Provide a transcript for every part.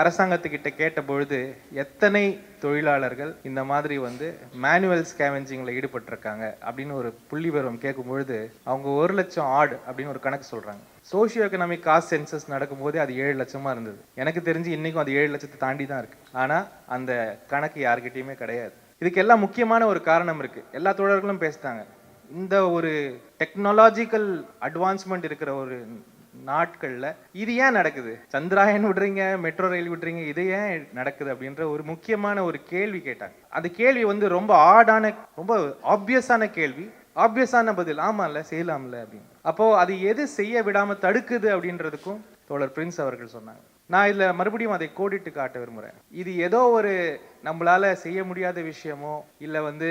அரசாங்கத்துக்கிட்ட கேட்ட பொழுது எத்தனை தொழிலாளர்கள் இந்த மாதிரி வந்து மேனுவல் ஸ்கேவெஞ்சிங்கில் ஈடுபட்டிருக்காங்க அப்படின்னு ஒரு புள்ளி விவரம் கேட்கும் பொழுது அவங்க ஒரு லட்சம் ஆடு அப்படின்னு ஒரு கணக்கு சொல்கிறாங்க சோஷியோ எக்கனாமிக் காஸ்ட் சென்சஸ் நடக்கும்போதே அது ஏழு லட்சமாக இருந்தது. எனக்கு தெரிஞ்சு இன்றைக்கும் அது ஏழு லட்சத்தை தாண்டி தான் இருக்குது ஆனால் அந்த கணக்கு யாருக்கிட்டேயுமே கிடையாது. இதுக்கு எல்லாம் முக்கியமான ஒரு காரணம் இருக்குது எல்லா தொழிலாளர்களும் பேசிட்டாங்க இந்த ஒரு டெக்னாலஜிக்கல் அட்வான்ஸ்மெண்ட் இருக்கிற ஒரு நாட்கள்ல. இது ஏன் நடக்குது? சந்திராயன் விடுறீங்க மெட்ரோ ரயில் விடுறீங்க இது ஏன் நடக்குது அப்படின்ற ஒரு முக்கியமான ஒரு கேள்வி கேட்டாங்க. அந்த கேள்வி வந்து ரொம்ப ஆடான ரொம்ப ஆப்வியஸான கேள்வி. ஆப்வியஸான பதில் ஆமாம்ல செய்யலாம்ல அப்படின்னு. அப்போ அது எது செய்ய விடாம தடுக்குது அப்படின்றதுக்கும் தோழர் பிரின்ஸ் அவர்கள் சொன்னாங்க. நான் இதில் மறுபடியும் அதை கோடிட்டு காட்ட விரும்புகிறேன் இது ஏதோ ஒரு நம்மளால செய்ய முடியாத விஷயமோ இல்லை வந்து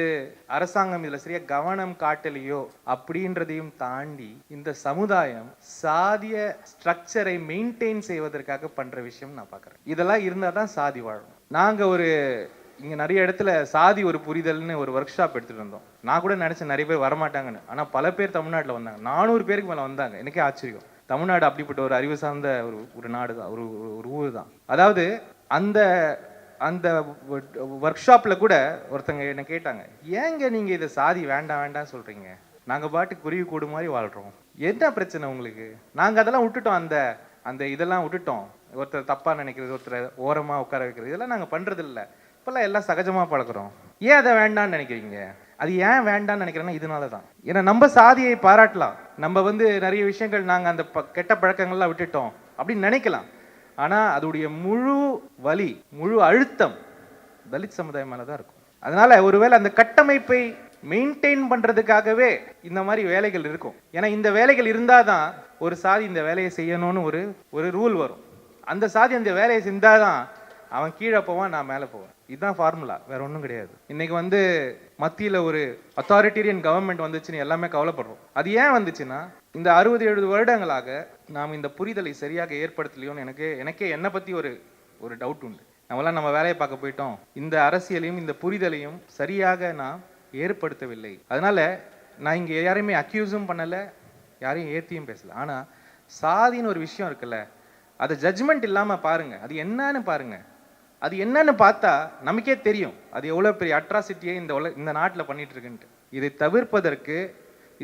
அரசாங்கம் இதில் சரியா கவனம் காட்டலையோ அப்படின்றதையும் தாண்டி இந்த சமுதாயம் சாதிய ஸ்ட்ரக்சரை மெயின்டைன் செய்வதற்காக பண்ணுற விஷயம் நான் பார்க்குறேன் இதெல்லாம் இருந்தால் தான் சாதி வாழும் நாங்கள் ஒரு இங்கே நிறைய இடத்துல சாதி ஒரு புரிதல்னு ஒரு ஒர்க் ஷாப் எடுத்துகிட்டு வந்தோம். நான் கூட நினச்சேன் நிறைய பேர் வரமாட்டாங்கன்னு. ஆனால் பல பேர் தமிழ்நாட்டில் வந்தாங்க. நானூறு பேருக்கு மேலே வந்தாங்க. எனக்கே ஆச்சரியம். தமிழ்நாடு அப்படிப்பட்ட ஒரு அறிவு சார்ந்த ஒரு ஒரு நாடு தான் ஒரு ஒரு- ஊர் தான். அதாவது அந்த அந்த ஒர்க் ஷாப்பில் கூட ஒருத்தங்க என்ன கேட்டாங்க ஏங்க நீங்கள் இதை சாதி வேண்டாம் வேண்டாம் சொல்கிறீங்க நாங்கள் பாட்டு குருவி கூடு மாதிரி வாழ்கிறோம் என்ன பிரச்சனை உங்களுக்கு? நாங்கள் அதெல்லாம் விட்டுட்டோம் அந்த அந்த இதெல்லாம் விட்டுட்டோம். ஒருத்தர் தப்பாக நினைக்கிறது ஒருத்தர் ஓரமாக உட்கார வைக்கிறது இதெல்லாம் நாங்கள் பண்ணுறதில்ல இப்போல்லாம் எல்லாம் சகஜமாக பழக்கிறோம் ஏன் அதை வேண்டாம்னு நினைக்கிறீங்க? அது ஏன் வேண்டாம்னு நினைக்கிறேன்னா இதனால தான் ஏன்னா நம்ம சாதியை பாராட்டலாம். நம்ம வந்து நிறைய விஷயங்கள் நாங்கள் அந்த ப- கெட்ட பழக்கங்கள்லாம் விட்டுட்டோம் அப்படின்னு நினைக்கலாம். ஆனால் அதோடைய முழு வலி முழு அழுத்தம் தலித் சமுதாயம் மேலே தான் இருக்கும். அதனால ஒருவேளை அந்த கட்டமைப்பை மெயின்டைன் பண்ணுறதுக்காகவே இந்த மாதிரி வேலைகள் இருக்கும். ஏன்னா இந்த வேலைகள் இருந்தால் தான் ஒரு சாதி இந்த வேலையை செய்யணும்னு ஒரு ஒரு ரூல் வரும். அந்த சாதி அந்த வேலையை செஞ்சால் தான் அவன் கீழே போவான் நான் மேலே போவேன். இதுதான் ஃபார்முலா. வேற ஒன்றும் கிடையாது. இன்னைக்கு வந்து மத்தியில் ஒரு அத்தாரிட்டேரியன் கவர்மெண்ட் வந்துச்சுன்னு எல்லாமே கவலைப்படுறோம். அது ஏன் வந்துச்சுன்னா இந்த அறுபது எழுபது வருடங்களாக நாம் இந்த புரிதலை சரியாக ஏற்படுத்தலையோன்னு எனக்கு எனக்கே என்னை பற்றி ஒரு ஒரு டவுட் உண்டு. நம்மளாம் நம்ம வேலையை பார்க்க போயிட்டோம். இந்த அரசியலையும் இந்த புரிதலையும் சரியாக நாம் ஏற்படுத்தவில்லை. அதனால நான் இங்கே யாரையுமே அக்யூஸும் பண்ணலை யாரையும் ஏற்றியும் பேசலை. ஆனால் சாதின்னு ஒரு விஷயம் இருக்குல்ல அதை ஜட்ஜ்மெண்ட் இல்லாமல் பாருங்கள் அது என்னன்னு பாருங்கள் அது என்னன்னு பார்த்தா நமக்கே தெரியும். அது எவ்வளோ பெரிய அட்ராசிட்டியை இந்த உல இந்த நாட்டில் பண்ணிட்டு இருக்குன்ட்டு இதை தவிர்ப்பதற்கு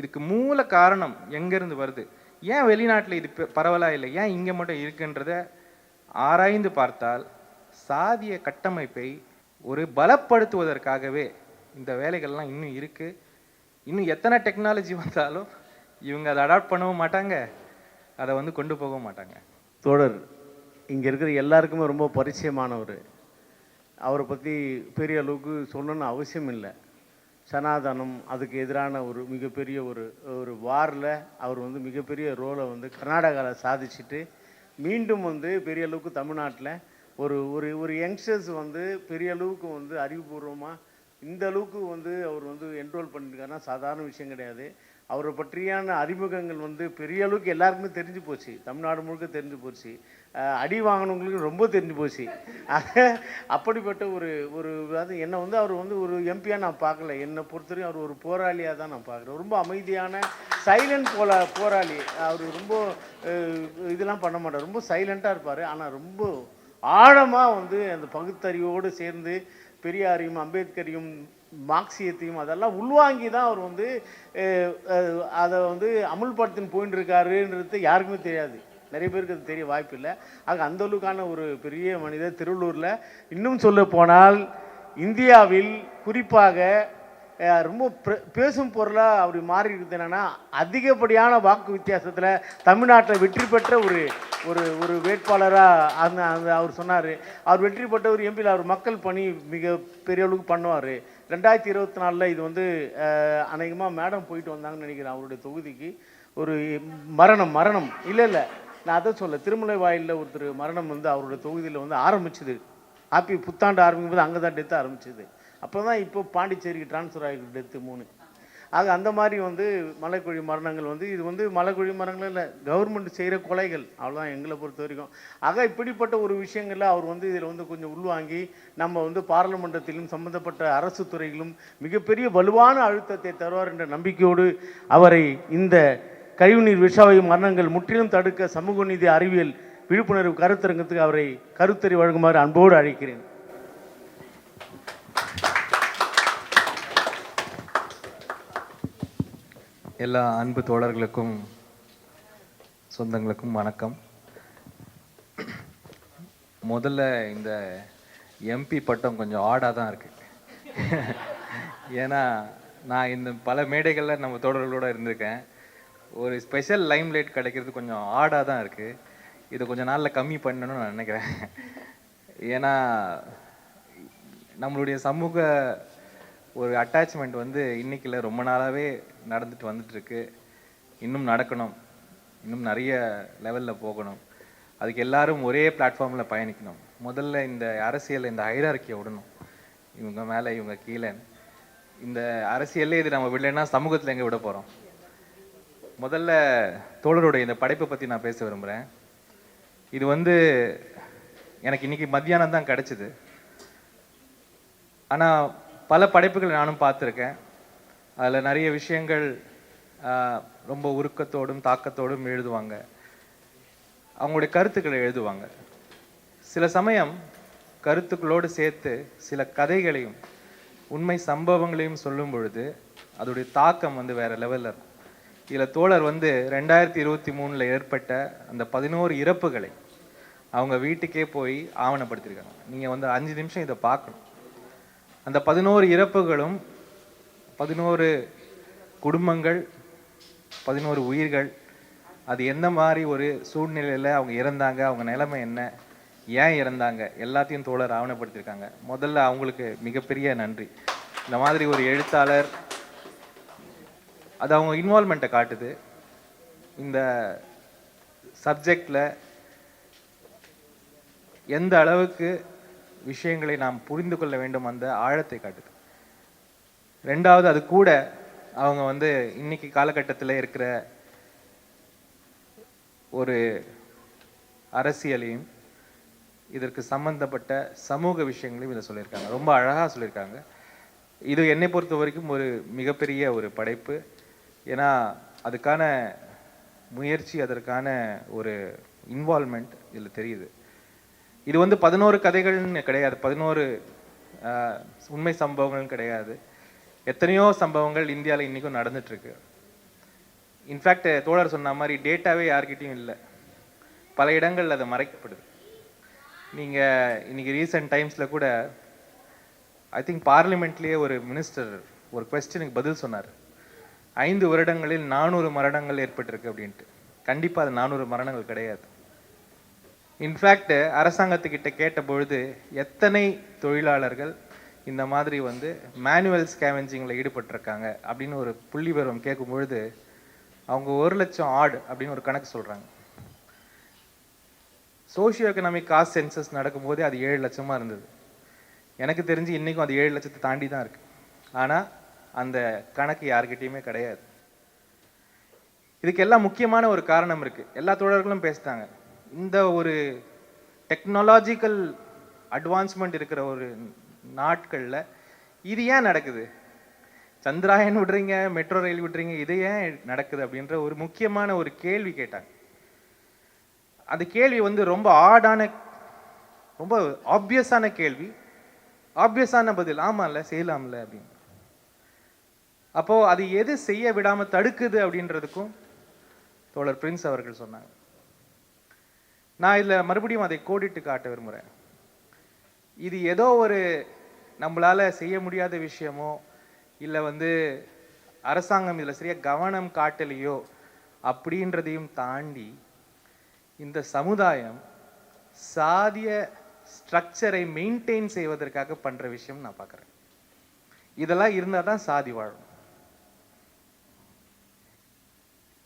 இதுக்கு மூல காரணம் எங்கேருந்து வருது? ஏன் வெளிநாட்டில் இது பரவலாக இல்லை? ஏன் இங்கே மட்டும் இருக்குன்றத ஆராய்ந்து பார்த்தால் சாதிய கட்டமைப்பை ஒரு பலப்படுத்துவதற்காகவே இந்த வேலைகள்லாம் இன்னும் இருக்குது இன்னும் எத்தனை டெக்னாலஜி வந்தாலும் இவங்க அதை அடாப்ட் பண்ணவும் மாட்டாங்க. அதை வந்து கொண்டு போகவும் மாட்டாங்க. தோழர் இங்கே இருக்கிற எல்லாருக்குமே ரொம்ப பரிச்சயமானவர். அவரை பற்றி பெரிய அளவுக்கு சொல்லணும்னு அவசியம் இல்லை. சனாதனம் அதுக்கு எதிரான ஒரு மிகப்பெரிய ஒரு ஒரு வாரில் அவர் வந்து மிகப்பெரிய ரோலை வந்து கர்நாடகாவில் சாதிச்சுட்டு மீண்டும் வந்து பெரிய அளவுக்கு தமிழ்நாட்டில் ஒரு ஒரு ஒரு யங்ஸ்டர்ஸ் வந்து பெரிய அளவுக்கு வந்து அறிவுபூர்வமாக இந்த அளவுக்கு வந்து அவர் வந்து என்ரோல் பண்ணியிருக்காருன்னா சாதாரண விஷயம் கிடையாது. அவரை பற்றியான அறிமுகங்கள் வந்து பெரிய அளவுக்கு எல்லாருக்குமே தெரிஞ்சு போச்சு. தமிழ்நாடு முழுக்க தெரிஞ்சு போச்சு. அடி வாங்கினவங்களுக்கு ரொம்ப தெரிஞ்சு போச்சு. அப்படிப்பட்ட ஒரு ஒரு அது என்னை வந்து அவர் வந்து ஒரு எம்பியாக நான் பார்க்கல. என்னை பொறுத்தவரையும் அவர் ஒரு போராளியாக தான் நான் பார்க்குறேன். ரொம்ப அமைதியான சைலண்ட் போல போராளி. அவர் ரொம்ப இதெல்லாம் பண்ண மாட்டார். ரொம்ப சைலண்ட்டாக இருப்பார். ஆனால் ரொம்ப ஆழமாக வந்து அந்த பகுத்தறிவோடு சேர்ந்து பெரியாரையும் அம்பேத்கரையும் மார்க்சியத்தையும் அதெல்லாம் உள்வாங்கி தான் அவர் வந்து அதை வந்து அமுல்படுத்தின்னு போயின்னு இருக்காருன்றது யாருக்குமே தெரியாது. நிறைய பேருக்கு அது தெரிய வாய்ப்பு இல்லை ஆக அந்த அளவுக்கான ஒரு பெரிய மனிதர் திருவள்ளூரில். இன்னும் சொல்ல போனால் இந்தியாவில் குறிப்பாக ரொம்ப பேசும் பொருளாக அப்படி மாறி இருக்குது என்னென்னா அதிகப்படியான வாக்கு வித்தியாசத்தில் தமிழ்நாட்டில் வெற்றி பெற்ற ஒரு ஒரு ஒரு வேட்பாளராக அந்த அந்த அவர் சொன்னார். அவர் வெற்றி பெற்ற ஒரு எம்பியில் அவர் மக்கள் பணி மிக பெரிய அளவுக்கு பண்ணுவார். ரெண்டாயிரத்தி இருபத்தி நாலில் இது வந்து அநேகமாக மேடம் போயிட்டு வந்தாங்கன்னு நினைக்கிறேன் அவருடைய தொகுதிக்கு. ஒரு மரணம் மரணம். இல்லை இல்லை. நான் அதை சொல்ல திருமலை வாயிலில் ஒருத்தர் மரணம் வந்து அவருடைய தொகுதியில் வந்து ஆரம்பிச்சுது. ஹாப்பி புத்தாண்டு ஆரம்பிக்கும் போது அங்கே தான் டெத்து ஆரம்பிச்சது. அப்போ தான் இப்போ பாண்டிச்சேரிக்கு ட்ரான்ஸ்ஃபர் ஆகிருக்கு டெத்து மூணு. ஆக அந்த மாதிரி வந்து மலைக்குழி மரணங்கள் வந்து இது வந்து மலைக்குழி மரணங்கள் இல்லை கவர்மெண்ட் செய்கிற கொலைகள். அவ்வளோதான் எங்களை பொறுத்த வரைக்கும். ஆக இப்படிப்பட்ட ஒரு விஷயங்களில் அவர் வந்து இதில் வந்து கொஞ்சம் உள்வாங்கி நம்ம வந்து பாராளுமன்றத்திலும் சம்பந்தப்பட்ட அரசு துறைகளும் மிகப்பெரிய வலுவான அழுத்தத்தை தருவார் என்ற நம்பிக்கையோடு அவரை இந்த கழிவுநீர் விஷாவை மரணங்கள் முற்றிலும் தடுக்க சமூக நீதி அறிவியல் விழிப்புணர்வு கருத்தரங்கத்துக்கு அவரை கருத்தறி வழங்குமாறு அன்போடு அழைக்கிறேன். எல்லா அன்பு தோழர்களுக்கும் சொந்தங்களுக்கும் வணக்கம். முதல்ல இந்த எம்பி பட்டம் கொஞ்சம் ஆடாக தான் இருக்கு. ஏன்னா நான் இந்த பல மேடைகளில் நம்ம தோழர்களோடு இருந்திருக்கேன். ஒரு ஸ்பெஷல் லைம்லைட் கிடைக்கிறது கொஞ்சம் ஆடாக தான் இருக்குது இதை கொஞ்சம் நாளில் கம்மி பண்ணணும்னு நான் நினைக்கிறேன். ஏன்னா நம்மளுடைய சமூக ஒரு அட்டாச்மெண்ட் வந்து இன்னைக்கு இல்லை ரொம்ப நாளாகவே நடந்துட்டு வந்துட்டு இருக்கு இன்னும் நடக்கணும். இன்னும் நிறைய லெவலில் போகணும். அதுக்கு எல்லாரும் ஒரே பிளாட்ஃபார்மில் பயணிக்கணும். முதல்ல இந்த அரசியல் இந்த ஹைரார்க்கியை விடணும். இவங்க மேலே இவங்க கீழே. இந்த அரசியல்லே இது நம்ம விடலைன்னா சமூகத்தில் எங்கே விட போகிறோம் முதல்ல தோழருடைய இந்த படைப்பை பற்றி நான் பேச விரும்புகிறேன் இது வந்து எனக்கு இன்னைக்கு மத்தியானம் தான் கிடச்சிது. ஆனால் பல படைப்புகளை நானும் பார்த்துருக்கேன். அதில் நிறைய விஷயங்கள் ரொம்ப உருக்கத்தோடும் தாக்கத்தோடும் எழுதுவாங்க. அவங்களுடைய கருத்துக்களை எழுதுவாங்க. சில சமயம் கருத்துக்களோடு சேர்த்து சில கதைகளையும் உண்மை சம்பவங்களையும் சொல்லும் பொழுது அதோடைய தாக்கம் வந்து வேற லெவலில் இருக்கும். இதில் தோழர் வந்து ரெண்டாயிரத்தி இருபத்தி மூணில் ஏற்பட்ட அந்த பதினோரு இறப்புகளை அவங்க வீட்டுக்கே போய் ஆவணப்படுத்தியிருக்காங்க நீங்கள் வந்து அஞ்சு நிமிஷம் இதை பார்க்கணும். அந்த பதினோரு இறப்புகளும் பதினோரு குடும்பங்கள் பதினோரு உயிர்கள் அது எந்த மாதிரி ஒரு சூழ்நிலையில் அவங்க இறந்தாங்க அவங்க நிலைமை என்ன ஏன் இறந்தாங்க எல்லாத்தையும் தோழர் ஆவணப்படுத்தியிருக்காங்க. முதல்ல அவங்களுக்கு மிகப்பெரிய நன்றி. இந்த மாதிரி ஒரு எழுத்தாளர் அது அவங்க இன்வால்மெண்ட்டை காட்டுது. இந்த சப்ஜெக்டில் எந்த அளவுக்கு விஷயங்களை நாம் புரிந்து கொள்ள வேண்டும் அந்த ஆழத்தை காட்டுது. ரெண்டாவது அது கூட அவங்க வந்து இன்னைக்கு காலகட்டத்தில் இருக்கிற ஒரு அரசியலையும் இதற்கு சம்பந்தப்பட்ட சமூக விஷயங்களையும் இதை சொல்லியிருக்காங்க. ரொம்ப அழகாக சொல்லியிருக்காங்க. இது என்னை பொறுத்த வரைக்கும் ஒரு மிகப்பெரிய ஒரு படைப்பு. ஏன்னா அதுக்கான முயற்சி அதற்கான ஒரு இன்வால்மெண்ட் இதில் தெரியுது. இது வந்து பதினோரு கதைகள்னு கிடையாது. பதினோரு உண்மை சம்பவங்கள் கிடையாது. எத்தனையோ சம்பவங்கள் இந்தியாவில் இன்றைக்கும் நடந்துட்டுருக்கு. இன்ஃபேக்ட் தோழர் சொன்ன மாதிரி டேட்டாவே யார்கிட்டையும் இல்லை. பல இடங்கள்ல அது மறைக்கப்படுது. நீங்கள் இன்னைக்கு ரீசெண்ட் டைம்ஸில் கூட ஐ திங்க் பார்லிமெண்ட்லேயே ஒரு மினிஸ்டர் ஒரு கொஸ்டினுக்கு பதில் சொன்னார். ஐந்து வருடங்களில் நானூறு மரணங்கள் ஏற்பட்டிருக்கு அப்படின்ட்டு. கண்டிப்பாக அது நானூறு மரணங்கள் கிடையாது. இன்ஃபேக்ட் அரசாங்கத்துக்கிட்ட கேட்ட பொழுது எத்தனை தொழிலாளர்கள் இந்த மாதிரி வந்து மேனுவல் ஸ்கேவெஞ்சிங்கில் ஈடுபட்டிருக்காங்க அப்படின்னு ஒரு புள்ளி விவரம் கேட்கும் பொழுது அவங்க ஒரு லட்சம் ஆடு அப்படின்னு ஒரு கணக்கு சொல்கிறாங்க சோஷியோ எக்கனாமிக் காஸ்ட் சென்சஸ் நடக்கும்போதே அது ஏழு லட்சமாக இருந்தது. எனக்கு தெரிஞ்சு இன்றைக்கும் அது ஏழு லட்சத்தை தாண்டி தான் இருக்குது ஆனால் அந்த கணக்கு யாருக்கிட்டேயுமே கிடையாது. இதுக்கு எல்லாம் முக்கியமான ஒரு காரணம் இருக்குது எல்லா தோழர்களும் பேசிட்டாங்க. இந்த ஒரு டெக்னாலஜிக்கல் அட்வான்ஸ்மெண்ட் இருக்கிற ஒரு நாட்கள்ல இது ஏன் நடக்குது? சந்திராயன் விடுறீங்க? மெட்ரோ ரயில் விடுறீங்க? இது ஏன் நடக்குது அப்படின்ற ஒரு முக்கியமான ஒரு கேள்வி கேட்டாங்க. அந்த கேள்வி வந்து ரொம்ப ஆடான ரொம்ப ஆப்வியஸான கேள்வி. ஆப்வியஸான பதில் ஆமாம்ல செய்யலாம்ல அப்படின்னு. அப்போ அது எது செய்ய விடாம தடுக்குது அப்படின்றதுக்கும் தோழர் பிரின்ஸ் அவர்கள் சொன்னாங்க. நான் இதில் மறுபடியும் அதை கோடிட்டு காட்ட விரும்புகிறேன் இது ஏதோ ஒரு நம்மளால் செய்ய முடியாத விஷயமோ இல்லை வந்து அரசாங்கம் இதில் சரியாக கவனம் காட்டலையோ அப்படின்றதையும் தாண்டி இந்த சமுதாயம் சாதிய ஸ்ட்ரக்சரை மெயின்டைன் செய்வதற்காக பண்ணுற விஷயம் நான் பார்க்குறேன் இதெல்லாம் இருந்தால் தான் சாதி வாழும்.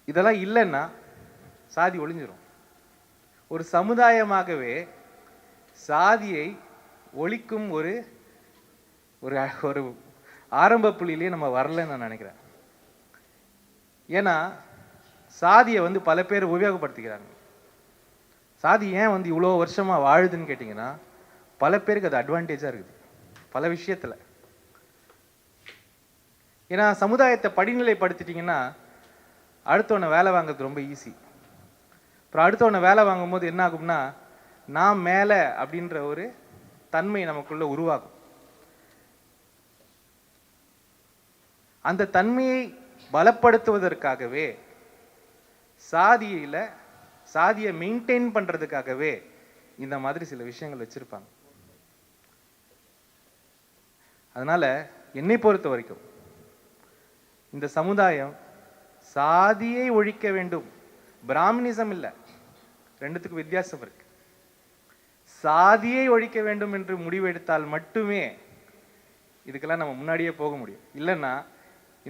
இதெல்லாம் இல்லைன்னா சாதி ஒளிஞ்சிரும். ஒரு சமுதாயமாகவே சாதியை ஒழிக்கும் ஒரு ஒரு ஒரு ஆரம்ப புள்ளியிலே நம்ம வரலன்னு நான் நினைக்கிறேன். ஏன்னா சாதியை வந்து பல பேர் உபயோகப்படுத்திக்கிறாங்க. சாதி ஏன் வந்து இவ்வளோ வருஷமாக வாழுதுன்னு கேட்டிங்கன்னா பல பேருக்கு அது அட்வான்டேஜாக இருக்குது. பல விஷயத்துல. ஏன்னா சமுதாயத்தை படிநிலைப்படுத்திட்டிங்கன்னா அடுத்தவனை வேலை வாங்குறது ரொம்ப ஈஸி அப்புறம் அடுத்தவனை வேலை வாங்கும்போது என்ன ஆகும்னா நான் மேலே அப்படின்ற ஒரு தன்மை நமக்குள்ள உருவாகும். அந்த தன்மையை பலப்படுத்துவதற்காகவே சாதியில சாதியை மெயின்டைன் பண்றதுக்காகவே இந்த மாதிரி சில விஷயங்கள் வச்சிருப்பாங்க. அதனால என்னை பொறுத்த வரைக்கும் இந்த சமுதாயம் சாதியை ஒழிக்க வேண்டும். பிராமணிசம் இல்லை. ரெண்டுத்துக்கும் வித்தியாசம் இருக்கு. சாதியை ஒழிக்க வேண்டும் என்று முடிவெடுத்தால் மட்டுமே இதுக்கெல்லாம் நம்ம முன்னாடியே போக முடியும். இல்லைன்னா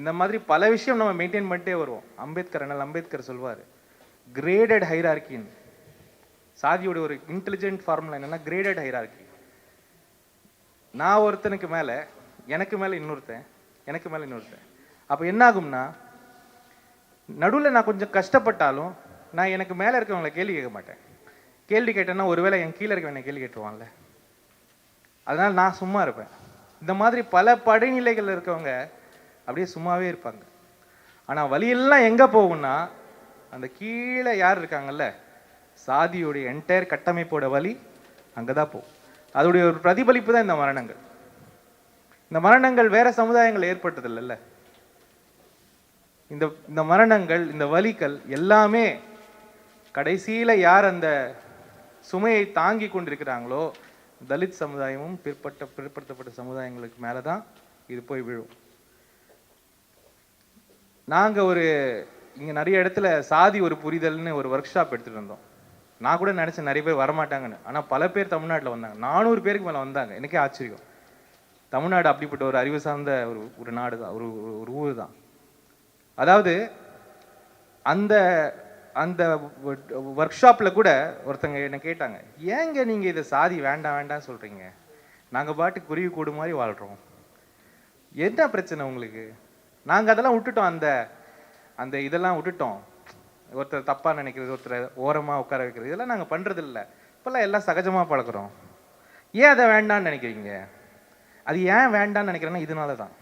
இந்த மாதிரி பல விஷயம் நம்ம மெயின்டைன் பண்ணிட்டே வருவோம். அம்பேத்கர் அண்ணல் அம்பேத்கர் சொல்வார் கிரேடட் ஹைரார்கின்னு சாதியோட ஒரு இன்டெலிஜென்ட் ஃபார்முலா என்னன்னா கிரேடட் ஹைரார்கி நான் ஒருத்தனுக்கு மேலே எனக்கு மேலே இன்னொருத்தன் எனக்கு மேலே இன்னொருத்தன். அப்போ என்ன ஆகும்னா நடுவில் நான் கொஞ்சம் கஷ்டப்பட்டாலும் நான் எனக்கு மேலே இருக்கவங்கள கேள்வி கேட்க மாட்டேன். கேள்வி கேட்டேன்னா ஒருவேளை என் கீழே இருக்கவனை கேள்வி கேட்டுருவான்ல அதனால் நான் சும்மா இருப்பேன். இந்த மாதிரி பல படிநிலைகள் இருக்கவங்க அப்படியே சும்மாவே இருப்பாங்க. ஆனால் வழியெல்லாம் எங்கே போகும்னா அந்த கீழே யார் இருக்காங்கல்ல சாதியுடைய என்டையர் கட்டமைப்போட வழி அங்கே தான் போகும். அதோடைய ஒரு பிரதிபலிப்பு தான் இந்த மரணங்கள். இந்த மரணங்கள் வேற சமுதாயங்கள் ஏற்பட்டதில்லைல்ல. இந்த இந்த மரணங்கள் இந்த வலிகள் எல்லாமே கடைசியில் யார் அந்த சுமையை தாங்கி கொண்டிருக்கிறாங்களோ தலித் சமுதாயமும் பிற்பட்ட பிற்படுத்தப்பட்ட சமுதாயங்களுக்கு மேலே தான் இது போய் விழும். நாங்கள் ஒரு இங்கே நிறைய இடத்துல சாதி ஒரு புரிதல்னு ஒரு ஒர்க் ஷாப் எடுத்துகிட்டு இருந்தோம் நான் கூட நினச்சேன் நிறைய பேர் வரமாட்டாங்கன்னு. ஆனால் பல பேர் தமிழ்நாட்டில் வந்தாங்க. நானூறு பேருக்கு மேலே வந்தாங்க. எனக்கே ஆச்சரியம். தமிழ்நாடு அப்படிப்பட்ட ஒரு அறிவு சார்ந்த ஒரு ஒரு நாடு தான் ஒரு- ஒரு ஊர் தான் அதாவது அந்த அந்த ஒர்க் ஷாப்பில் கூட ஒருத்தங்க என்னை கேட்டாங்க ஏங்க நீங்கள் இதை சாதி வேண்டாம் வேண்டாம் சொல்கிறீங்க நாங்கள் பாட்டு குருவி கூடு மாதிரி வாழ்கிறோம் என்ன பிரச்சனை உங்களுக்கு? நாங்கள் அதெல்லாம் விட்டுட்டோம் அந்த அந்த இதெல்லாம் விட்டுட்டோம். ஒருத்தர் தப்பாக நினைக்கிறது ஒருத்தர் ஓரமாக உட்கார வைக்கிறது இதெல்லாம் நாங்கள் பண்ணுறது இல்லை இப்போல்லாம் எல்லாம் சகஜமாக பழக்கிறோம் ஏன் அதை வேண்டாம்னு நினைக்கிறீங்க? அது ஏன் வேண்டாம்னு நினைக்கிறேன்னா இதனால தான்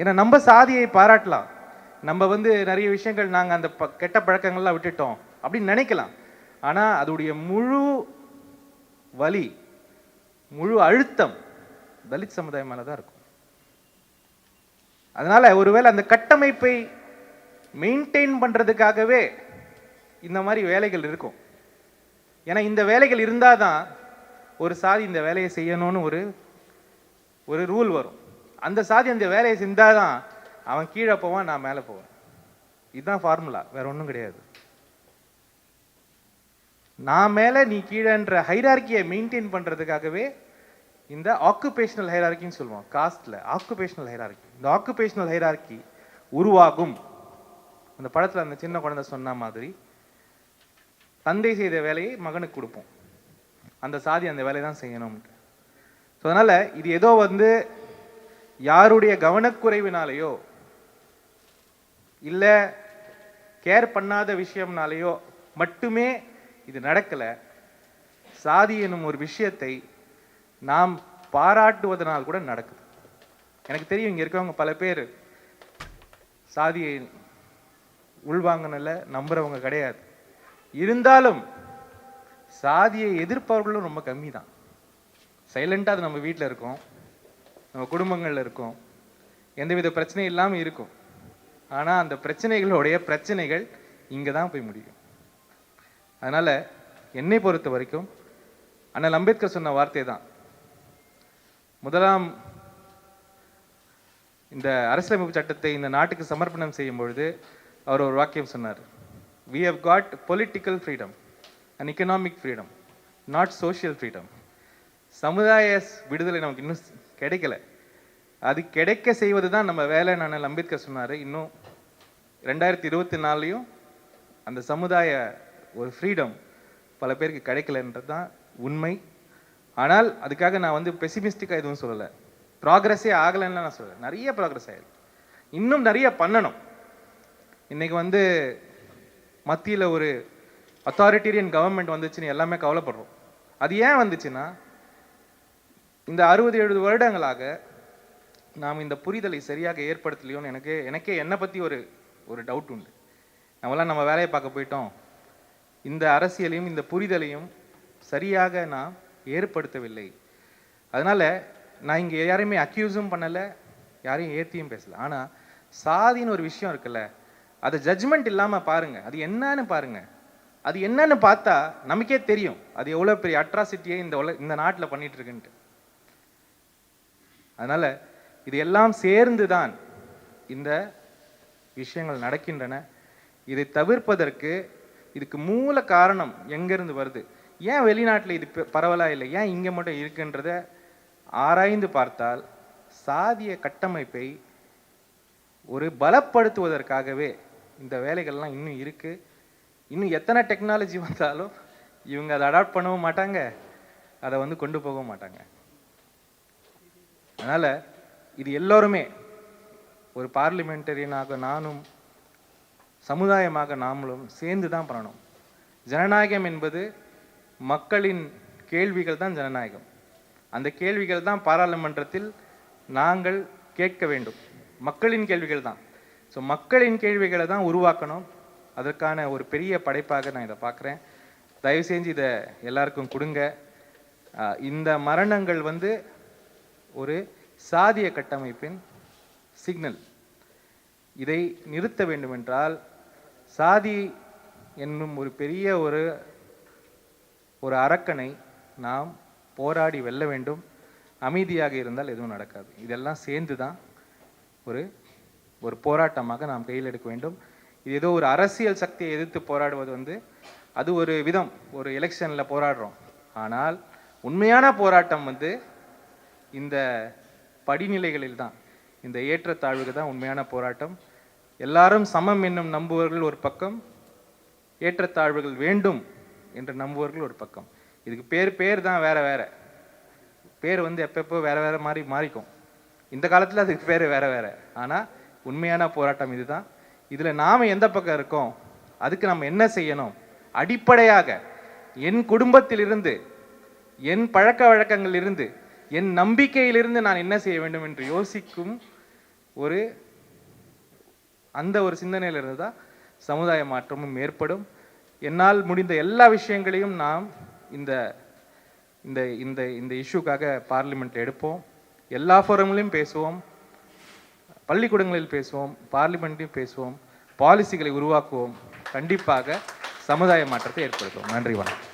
ஏன்னா நம்ம சாதியை பாராட்டலாம். நம்ம வந்து நிறைய விஷயங்கள் நாங்கள் அந்த ப- கெட்ட பழக்கங்கள்லாம் விட்டுட்டோம் அப்படின்னு நினைக்கலாம். ஆனால் அதோடைய முழு வலி முழு அழுத்தம் தலித் சமுதாயம் மேலே தான் இருக்கும். அதனால ஒருவேளை அந்த கட்டமைப்பை மெயின்டைன் பண்றதுக்காகவே இந்த மாதிரி வேலைகள் இருக்கும். ஏன்னா இந்த வேலைகள் இருந்தாதான் ஒரு சாதி இந்த வேலையை செய்யணும்னு ஒரு ஒரு ரூல் வரும். அந்த சாதி அந்த வேலையை செஞ்சாதான் அவன் கீழே போவான் நான் மேலே போவேன். இதுதான் ஃபார்முலா வேற ஒன்றும் கிடையாது. நான் மேலே நீ கீழேன்ற ஹைரார்கியை மெயின்டைன் பண்ணுறதுக்காகவே இந்த ஆக்குபேஷனல் ஹைரார்கின்னு சொல்லுவோம். காஸ்டில் ஆக்குபேஷனல் ஹைரார்கி இந்த ஆக்குபேஷனல் ஹைரார்கி உருவாகும். அந்த படத்தில் அந்த சின்ன குழந்தை சொன்ன மாதிரி தந்தை செய்த வேலையை மகனுக்கு கொடுப்போம். அந்த சாதி அந்த வேலையை தான் செய்யணும்ட்டு ஸோ அதனால் இது ஏதோ வந்து யாருடைய கவனக்குறைவினாலேயோ இல்லை கேர் பண்ணாத விஷயம்னாலேயோ மட்டுமே இது நடக்கலை. சாதி எனும் ஒரு விஷயத்தை நாம் பாராட்டுவதனால் கூட நடக்குது. எனக்கு தெரியும் இங்கே இருக்கவங்க பல பேர் சாதியை உள்வாங்கினல நம்புறவங்க கிடையாது. இருந்தாலும் சாதியை எதிர்ப்பவர்களும் ரொம்ப கம்மி தான் சைலண்ட்டாக அது நம்ம வீட்டில் இருக்கோம் நம்ம குடும்பங்களில் இருக்கோம் எந்தவித பிரச்சனையும் இல்லாமல் இருக்கும். ஆனால் அந்த பிரச்சனைகளுடைய பிரச்சனைகள் இங்கே தான் போய் முடியும். அதனால் என்னை பொறுத்த வரைக்கும் அண்ணல் அம்பேத்கர் சொன்ன வார்த்தை தான் முதலாம் இந்த அரசியலமைப்பு சட்டத்தை இந்த நாட்டுக்கு சமர்ப்பணம் செய்யும் பொழுது அவர் ஒரு வாக்கியம் சொன்னார். We have got political freedom and economic freedom not social freedom சமுதாய விடுதலை நமக்கு இன்னும் கிடைக்கல. அது கிடைக்க செய்வது தான் நம்ம வேலை. நான் அம்பேத்கர் சொன்னார் இன்னும் ரெண்டாயிரத்தி இருபத்தி நாலுலையும் அந்த சமுதாய ஒரு ஃப்ரீடம் பல பேருக்கு கிடைக்கலன்றது தான் உண்மை. ஆனால் அதுக்காக நான் வந்து பெசிமிஸ்டிக்காக எதுவும் சொல்லலை. ப்ராக்ரஸே ஆகலைன்னு நான் சொல்லலை. நிறைய ப்ராக்ரஸ் ஆயிருக்கு. இன்னும் நிறைய பண்ணணும். இன்றைக்கி வந்து மத்தியில் ஒரு அத்தாரிட்டேரியன் கவர்மெண்ட் வந்துச்சுன்னு எல்லாமே கவலைப்படுறோம். அது ஏன் வந்துச்சுன்னா இந்த அறுபது எழுபது வருடங்களாக நாம் இந்த புரிதலை சரியாக ஏற்படுத்தலையோன்னு எனக்கு எனக்கே என்னை பற்றி ஒரு ஒரு டவுட் உண்டு. நம்மளாம் நம்ம வேலையை பார்க்க போயிட்டோம். இந்த அரசியலையும் இந்த புரிதலையும் சரியாக நான் ஏற்படுத்தவில்லை. அதனால நான் இங்கே யாரையுமே அக்யூஸும் பண்ணலை யாரையும் ஏற்றியும் பேசலை. ஆனால் சாதின்னு ஒரு விஷயம் இருக்குல்ல அதை ஜட்ஜ்மெண்ட் இல்லாமல் பாருங்க. அது என்னன்னு பாருங்க. அது என்னன்னு பார்த்தா நமக்கே தெரியும். அது எவ்வளோ பெரிய அட்ராசிட்டியை இந்த உல இந்த நாட்டில் பண்ணிட்டு இருக்குன்ட்டு. அதனால இது எல்லாம் சேர்ந்து தான் இந்த விஷயங்கள் நடக்கின்றன. இதை தவிர்ப்பதற்கு இதுக்கு மூல காரணம் எங்கேருந்து வருது? ஏன் வெளிநாட்டில் இது பரவலாக இல்லை? ஏன் இங்கே மட்டும் இருக்குன்றத ஆராய்ந்து பார்த்தால் சாதிய கட்டமைப்பை ஒரு பலப்படுத்துவதற்காகவே இந்த வேலைகள்லாம் இன்னும் இருக்கு. இன்னும் எத்தனை டெக்னாலஜி வந்தாலும் இவங்க அதை அடாப்ட் பண்ணவும் மாட்டாங்க. அதை வந்து கொண்டு போகவும் மாட்டாங்க. அதனால் இது எல்லோருமே ஒரு பார்லிமெண்டரியனாக நானும் சமுதாயமாக நாமளும் சேர்ந்து தான் பண்ணணும். ஜனநாயகம் என்பது மக்களின் கேள்விகள் தான் ஜனநாயகம். அந்த கேள்விகள் தான் பாராளுமன்றத்தில் நாங்கள் கேட்க வேண்டும். மக்களின் கேள்விகள் தான். ஸோ மக்களின் கேள்விகளை தான் உருவாக்கணும். அதற்கான ஒரு பெரிய படைப்பாக நான் இதை பார்க்குறேன். தயவு செஞ்சு இதை எல்லாருக்கும் கொடுங்க. இந்த மரணங்கள் வந்து ஒரு சாதிய கட்டமைப்பின் சிக்னல் இதை நிறுத்த வேண்டுமென்றால் சாதி என்னும் ஒரு பெரிய ஒரு ஒரு அரக்கனை நாம் போராடி வெல்ல வேண்டும். அமைதியாக இருந்தால் எதுவும் நடக்காது. இதெல்லாம் சேர்ந்து தான் ஒரு ஒரு போராட்டமாக நாம் கையில் எடுக்க வேண்டும். இது ஏதோ ஒரு அரசியல் சக்தியை எதிர்த்து போராடுவது வந்து அது ஒரு விதம். ஒரு எலெக்ஷனில் போராடுறோம். ஆனால் உண்மையான போராட்டம் வந்து இந்த படிநிலைகளில் தான். இந்த ஏற்றத்தாழ்வுக்கு தான் உண்மையான போராட்டம். எல்லாரும் சமம் என்னும் நம்புவர்கள் ஒரு பக்கம் ஏற்றத்தாழ்வுகள் வேண்டும் என்று நம்புவர்கள் ஒரு பக்கம். இதுக்கு பேர் பேர் தான் வேற வேற. பேர் வந்து எப்பப்போ வேற வேற மாதிரி மாறிக்கும். இந்த காலத்தில் அதுக்கு பேர் வேற வேற. ஆனால் உண்மையான போராட்டம் இதுதான். இதில் நாம் எந்த பக்கம் இருக்கோம் அதுக்கு நம்ம என்ன செய்யணும்? அடிப்படையாக என் குடும்பத்திலிருந்து என் பழக்க வழக்கங்களிலிருந்து என் நம்பிக்கையிலிருந்து நான் என்ன செய்ய வேண்டும் என்று யோசிக்கும் ஒரு அந்த ஒரு சிந்தனையிலிருந்து தான் சமுதாய மாற்றமும் ஏற்படும். என்னால் முடிந்த எல்லா விஷயங்களையும் நாம் இந்த இந்த இந்த இந்த இஷ்யூக்காக பார்லிமெண்ட் எடுப்போம். எல்லா ஃபோரம்லையும் பேசுவோம். பள்ளிக்கூடங்களில் பேசுவோம். பார்லிமெண்ட்லையும் பேசுவோம். பாலிசிகளை உருவாக்குவோம். கண்டிப்பாக சமுதாய மாற்றத்தை ஏற்படுத்துவோம். நன்றி வணக்கம்.